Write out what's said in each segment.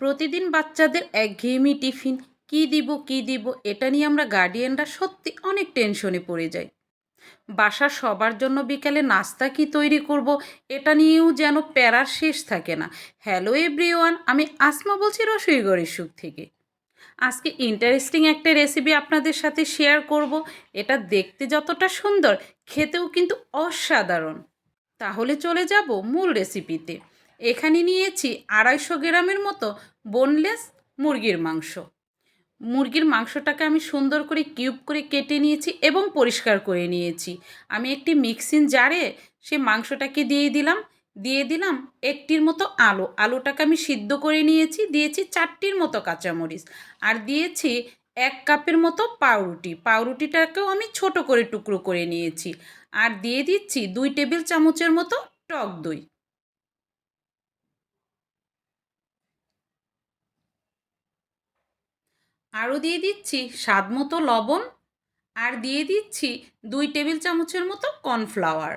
প্রতিদিন বাচ্চাদের একঘেয়েমি টিফিন, কী দিব কী দিব, এটা নিয়ে আমরা গার্ডিয়ানরা সত্যি অনেক টেনশনে পড়ে যাই। বাসা সবার জন্য বিকালে নাস্তা কি তৈরি করব, এটা নিয়েও যেন প্যারার শেষ থাকে না। হ্যালো এভরিওয়ান আমি আসমা বলছি রসইগড়ের সুখ থেকে। আজকে ইন্টারেস্টিং একটা রেসিপি আপনাদের সাথে শেয়ার করব, এটা দেখতে যতটা সুন্দর, খেতেও কিন্তু অসাধারণ। তাহলে চলে যাব মূল রেসিপিতে এখানে নিয়েছি আড়াইশো গ্রামের মতো বোনলেস মুরগির মাংস। মুরগির মাংসটাকে আমি সুন্দর করে কিউব করে কেটে নিয়েছি এবং পরিষ্কার করে নিয়েছি। আমি একটি মিক্সিং জারে সে মাংসটাকে দিয়ে দিলাম। দিয়ে দিলাম একটির মতো আলু। আলুটাকে আমি সিদ্ধ করে নিয়েছি, দিয়েছি চারটির মতো কাঁচামরিচ। আর দিয়েছি এক কাপের মতো পাউরুটি। পাউরুটিটাকেও আমি ছোট করে টুকরো করে নিয়েছি। আর দিয়ে দিচ্ছি দুই টেবিল চামচের মতো টক দই। আরও দিয়ে দিচ্ছি স্বাদ মতো লবণ আর দিয়ে দিচ্ছি দুই টেবিল চামচের মতো কর্নফ্লাওয়ার।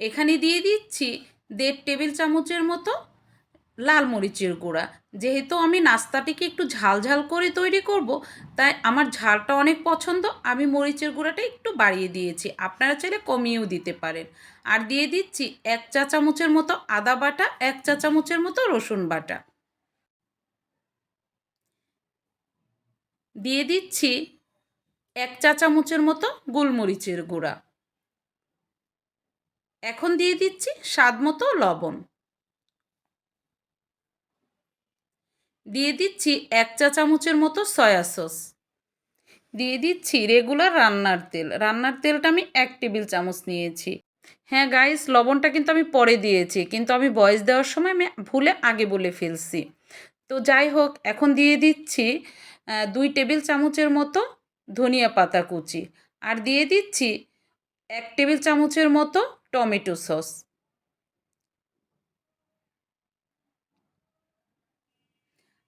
এখানে দিয়ে দিচ্ছি দেড় টেবিল চামচের মতো লাল মরিচের গুঁড়া। যেহেতু আমি নাস্তাটিকে একটু ঝাল ঝাল করে তৈরি করব, তাই আমার ঝালটা অনেক পছন্দ। আমি মরিচের গুঁড়াটা একটু বাড়িয়ে দিয়েছি। আপনারা চাইলে কমিয়েও দিতে পারেন। আর দিয়ে দিচ্ছি এক চা চামচের মতো আদা বাটা, এক চা চামচের মতো রসুন বাটা। দিয়ে দিচ্ছি এক চা চামচের মতো গোলমরিচের গুঁড়া। এখন দিয়ে দিচ্ছি স্বাদ মতো লবণ। দিয়ে দিচ্ছি এক চা চামচের মতো সয়া সস। দিয়ে দিচ্ছি রেগুলার রান্নার তেল। রান্নার তেলটা আমি এক টেবিল চামচ নিয়েছি। হ্যাঁ গাইস, লবণটা কিন্তু আমি পরে দিয়েছি, কিন্তু আমি বয়স দেওয়ার সময় আমি ভুলে আগে বলে ফেলছি। তো যাই হোক, এখন দিয়ে দিচ্ছি দুই টেবিল চামচের মতো ধনিয়া পাতা কুচি। আর দিয়ে দিচ্ছি এক টেবিল চামচের মতো টমেটো সস।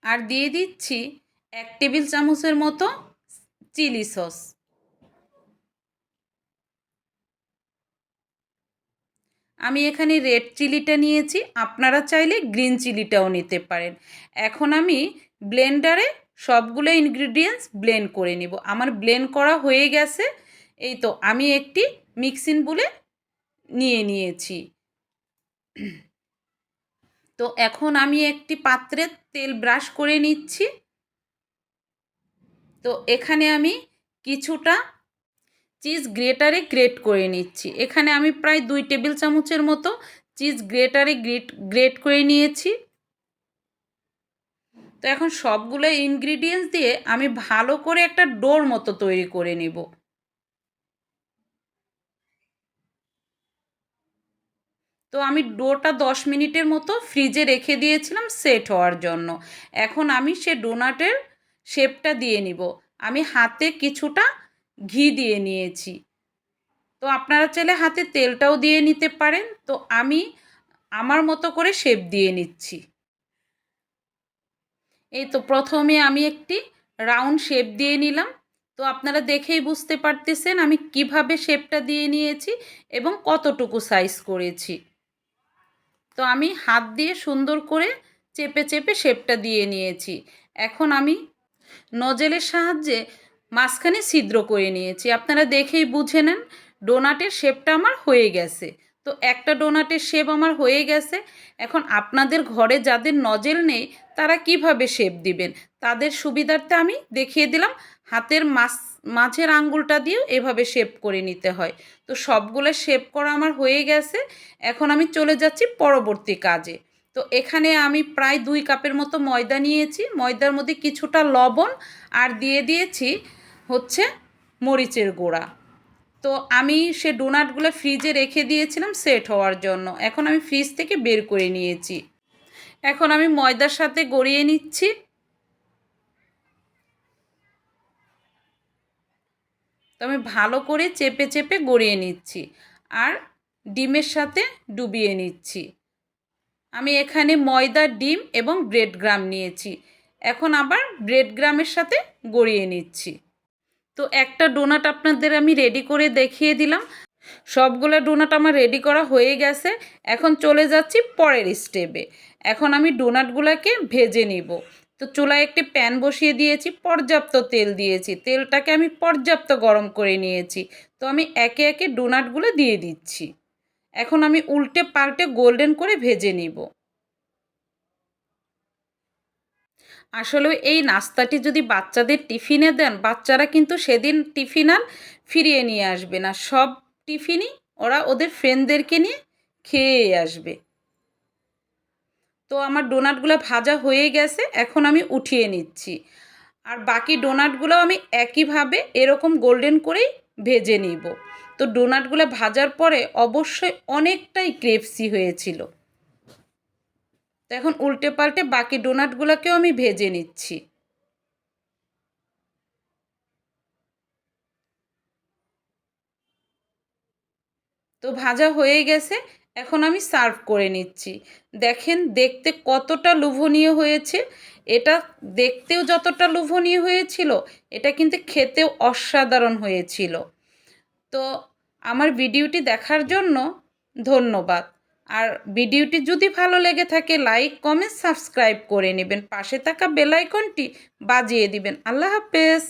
আর দিয়ে দিচ্ছি এক টেবিল চামচের মতো চিলি সস। আমি এখানে রেড চিলিটা নিয়েছি। আপনারা চাইলে গ্রিন চিলিটাও নিতে পারেন। এখন আমি ব্লেন্ডারে সবগুলো ইনগ্রিডিয়েন্টস ব্লেন্ড করে নিব। আমার ব্লেন্ড করা হয়ে গেছে। এই তো, আমি একটি মিক্সিং বলে নিয়ে নিয়েছি। তো এখন আমি একটি পাত্রে তেল ব্রাশ করে নিচ্ছি। তো এখানে আমি কিছুটা চিজ গ্রেটারে গ্রেট করে নিচ্ছি। এখানে আমি প্রায় দুই টেবিল চামচের মতো চিজ গ্রেটারে গ্রেট গ্রেট করে নিয়েছি। তো এখন সবগুলো ইনগ্রিডিয়েন্টস দিয়ে আমি ভালো করে একটা ডোর মতো তৈরি করে নেব। তো আমি ডোটা দশ মিনিটের মতো ফ্রিজে রেখে দিয়েছিলাম সেট হওয়ার জন্য। এখন আমি সে ডোনাটের শেপটা দিয়ে নিব। আমি হাতে কিছুটা ঘি দিয়ে নিয়েছি। তো আপনারা চাইলে হাতে তেলটাও দিয়ে নিতে পারেন। তো আমি আমার মতো করে শেপ দিয়ে নিচ্ছি। এই তো প্রথমে আমি একটি রাউন্ড শেপ দিয়ে নিলাম। তো আপনারা দেখেই বুঝতে পারতেছেন আমি কীভাবে শেপটা দিয়ে নিয়েছি এবং কতটুকু সাইজ করেছি। তো আমি হাত দিয়ে সুন্দর করে চেপে চেপে শেপটা দিয়ে নিয়েছি। এখন আমি নজেলের সাহায্যে মাঝখানে ছিদ্র করে নিয়েছি। আপনারা দেখেই বুঝে নেন, ডোনাটের শেপটা আমার হয়ে গেছে। তো একটা ডোনাটের শেপ আমার হয়ে গেছে। এখন আপনাদের ঘরে যাদের নজেল নেই, তারা কীভাবে শেপ দিবেন? তাদের সুবিধার্থে আমি দেখিয়ে দিলাম, হাতের মাছ, মাঝের আঙ্গুলটা দিয়েও এভাবে শেপ করে নিতে হয়। তো সবগুলো শেপ করা আমার হয়ে গেছে। এখন আমি চলে যাচ্ছি পরবর্তী কাজে। তো এখানে আমি প্রায় দুই কাপের মতো ময়দা নিয়েছি। ময়দার মধ্যে কিছুটা লবণ আর দিয়ে দিয়েছি হচ্ছে মরিচের গুঁড়া। তো আমি সে ডোনাটগুলো ফ্রিজে রেখে দিয়েছিলাম সেট হওয়ার জন্য। এখন আমি ফ্রিজ থেকে বের করে নিয়েছি। এখন আমি ময়দার সাথে গড়িয়ে নিচ্ছি। তো আমি ভালো করে চেপে চেপে গড়িয়ে নিচ্ছি আর ডিমের সাথে ডুবিয়ে নিচ্ছি। আমি এখানে ময়দা, ডিম এবং ব্রেড গ্রাম নিয়েছি। এখন আবার ব্রেড গ্রামের সাথে গড়িয়ে নিচ্ছি। তো একটা ডোনাট আপনাদের আমি রেডি করে দেখিয়ে দিলাম। সবগুলো ডোনাট আমার রেডি করা হয়ে গেছে। এখন চলে যাচ্ছি পরের স্টেপে এখন আমি ডোনাটগুলোকে ভেজে নিব। তো চুলায় একটি প্যান বসিয়ে দিয়েছি, পর্যাপ্ত তেল দিয়েছি। তেলটাকে আমি পর্যাপ্ত গরম করে নিয়েছি। তো আমি একে একে ডোনাটগুলো দিয়ে দিচ্ছি। এখন আমি উল্টে পাল্টে গোল্ডেন করে ভেজে নিব। আসলে এই নাস্তাটি যদি বাচ্চাদের টিফিনে দেন, বাচ্চারা কিন্তু সেদিন টিফিন আর ফিরিয়ে নিয়ে আসবে না। সব টিফিনই ওরা ওদের ফ্রেন্ডদেরকে নিয়ে খেয়ে আসবে। তো আমার ডোনাটগুলো ভাজা হয়ে গেছে, এখন আমি উঠিয়ে নিচ্ছি। আর বাকি ডোনাটগুলো আমি একইভাবে এরকম গোল্ডেন করেই ভেজে নিব। তো ডোনাটগুলো ভাজার পরে অবশ্যই অনেকটাই ক্রেপসি হয়েছিল। তো এখন উল্টে পাল্টে বাকি ডোনাটগুলোকেও আমি ভেজে নিচ্ছি। তো ভাজা হয়ে গেছে, এখন আমি সার্ভ করে নিচ্ছি। দেখেন দেখতে কতটা লোভনীয় হয়েছে। এটা দেখতেও যতটা লোভনীয় হয়েছিল, এটা কিন্তু খেতেও অসাধারণ হয়েছিল। তো আমার ভিডিওটি দেখার জন্য ধন্যবাদ। আর ভিডিওটি যদি ভালো লেগে থাকে, লাইক, কমেন্ট, সাবস্ক্রাইব করে নেবেন। পাশে থাকা বেলাইকনটি বাজিয়ে দিবেন। আল্লাহ হাফেজ।